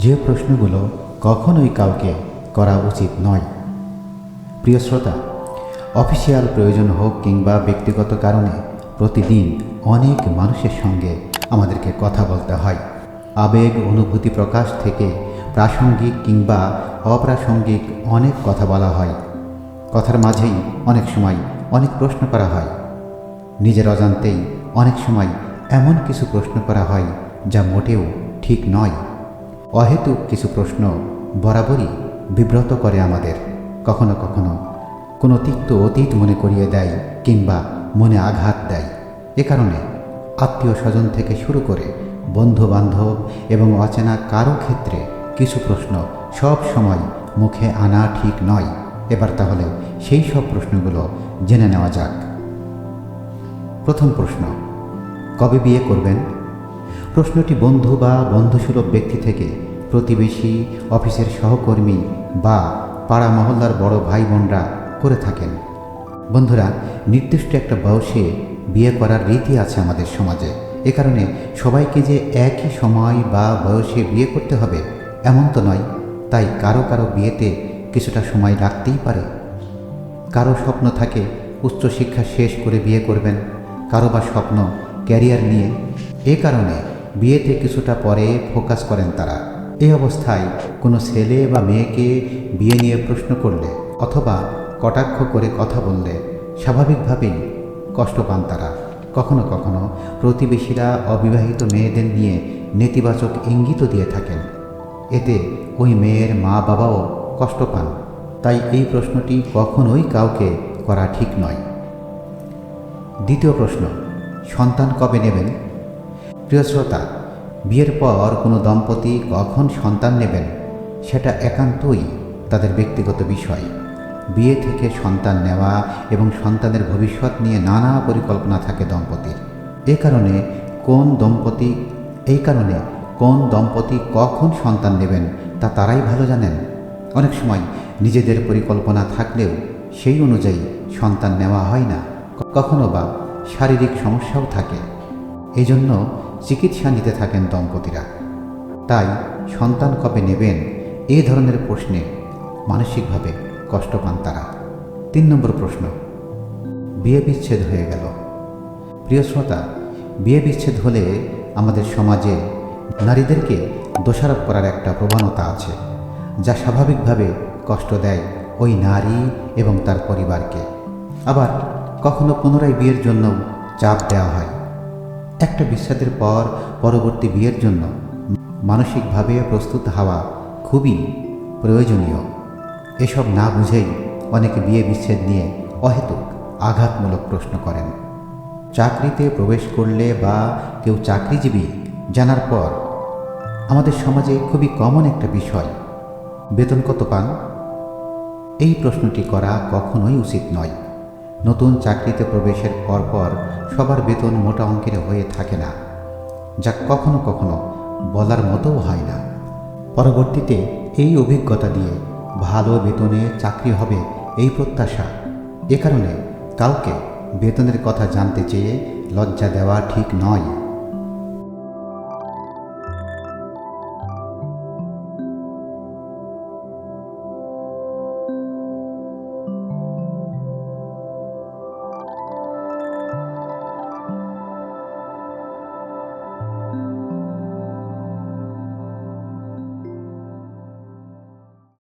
যে প্রশ্নগুলো কখনোই কাউকে করা উচিত নয়। প্রিয় শ্রোতা, অফিসিয়াল প্রয়োজন হোক কিংবা ব্যক্তিগত কারণে প্রতিদিন অনেক মানুষের সঙ্গে আমাদেরকে কথা বলতে হয়। আবেগ, অনুভূতি প্রকাশ থেকে প্রাসঙ্গিক কিংবা অপ্রাসঙ্গিক অনেক কথা বলা হয়। কথার মাঝেই অনেক সময় অনেক প্রশ্ন করা হয়। নিজের অজান্তেই অনেক সময় এমন কিছু প্রশ্ন করা হয় যা মোটেও ঠিক নয়। অহেতুক কিছু প্রশ্ন বরাবরই বিব্রত করে আমাদের। কখনো কখনো কোনো তিক্ত অতীত মনে করিয়ে দেয় কিংবা মনে আঘাত দেয়। এ কারণে আত্মীয় স্বজন থেকে শুরু করে বন্ধু বান্ধব এবং অচেনা কারও ক্ষেত্রে কিছু প্রশ্ন সব সময় মুখে আনা ঠিক নয়। এবার তাহলে সেই সব প্রশ্নগুলো জেনে নেওয়া যাক। প্রথম প্রশ্ন, কবে বিয়ে করবেন? প্রশ্নটি বন্ধু বা বন্ধুসুলভ ব্যক্তি থেকে প্রতিবেশী অফিসের সহকর্মী বা পাড়া মহল্লার বড় ভাই বোনরা করে থাকেন। বন্ধুরা, নির্দিষ্ট একটা বয়সে বিয়ে করার রীতি আছে আমাদের সমাজে। এ কারণে সবাইকে যে একই সময় বা বয়সে বিয়ে করতে হবে, এমন তো নয়। তাই কারও কারও বিয়েতে কিছুটা সময় লাগতেই পারে। কারও স্বপ্ন থাকে উচ্চশিক্ষা শেষ করে বিয়ে করবেন, কারও বা স্বপ্ন ক্যারিয়ার নিয়ে। এ কারণে বিয়েতে কিছুটা পরে ফোকাস করেন তারা। এই অবস্থায় কোনো ছেলে বা মেয়েকে বিয়ে নিয়ে প্রশ্ন করলে অথবা কটাক্ষ করে কথা বললে স্বাভাবিকভাবেই কষ্ট পান তারা। কখনো কখনো প্রতিবেশীরা অবিবাহিত মেয়েদের নিয়ে নেতিবাচক ইঙ্গিতও দিয়ে থাকেন। এতে ওই মেয়ের মা বাবাও কষ্ট পান। তাই এই প্রশ্নটি কখনোই কাউকে করা ঠিক নয়। দ্বিতীয় প্রশ্ন, সন্তান কবে নেবেন? প্রিয় শ্রোতা বিয়ের পর কোনো দম্পতি কখন সন্তান নেবেন, সেটা একান্তই তাদের ব্যক্তিগত বিষয়। বিয়ে থেকে সন্তান নেওয়া এবং সন্তানের ভবিষ্যৎ নিয়ে নানা পরিকল্পনা থাকে দম্পতির। এ কারণে কোন দম্পতি, এই কারণে কোন দম্পতি কখন সন্তান নেবেন তা তারাই ভালো জানেন। অনেক সময় নিজেদের পরিকল্পনা থাকলেও সেই অনুযায়ী সন্তান নেওয়া হয় না। কখনো বা শারীরিক সমস্যাও থাকে। এই জন্য চিকিৎসা নিতে থাকেন দম্পতিরা। তাই সন্তান কবে নেবেন এ ধরনের প্রশ্নে মানসিকভাবে কষ্ট পান তারা। তিন নম্বর প্রশ্ন, বিয়ে বিচ্ছেদ হয়ে গেল। প্রিয় শ্রোতা, বিয়ে বিচ্ছেদ হলে আমাদের সমাজে নারীদেরকে দোষারোপ করার একটা প্রবণতা আছে, যা স্বাভাবিকভাবে কষ্ট দেয় ওই নারী এবং তার পরিবারকে। আবার কখনো পুনরায় বিয়ের জন্য চাপ দেওয়া হয়। একটা বিচ্ছেদের পর পরবর্তী বিয়ের জন্য মানসিকভাবে প্রস্তুত হওয়া খুবই প্রয়োজনীয়। এসব না বুঝেই অনেকে বিয়ে বিচ্ছেদ নিয়ে অহেতুক আঘাতমূলক প্রশ্ন করেন। চাকরিতে প্রবেশ করলে বা কেউ চাকরিজীবী জানার পর আমাদের সমাজে খুবই কমন একটা বিষয়, বেতন কত পান? এই প্রশ্নটি করা কখনোই উচিত নয়। নতুন চাকরিতে প্রবেশের পরপর সবার বেতন মোটা অঙ্কের হয়ে থাকে না। যা কখনো কখনো বলার মতোও হয় না। পরবর্তীতে এই অভিজ্ঞতা দিয়ে ভালো বেতনে চাকরি হবে এই প্রত্যাশা। এ কারণে কাউকে বেতনের কথা জানতে চেয়ে লজ্জা দেওয়া ঠিক নয়।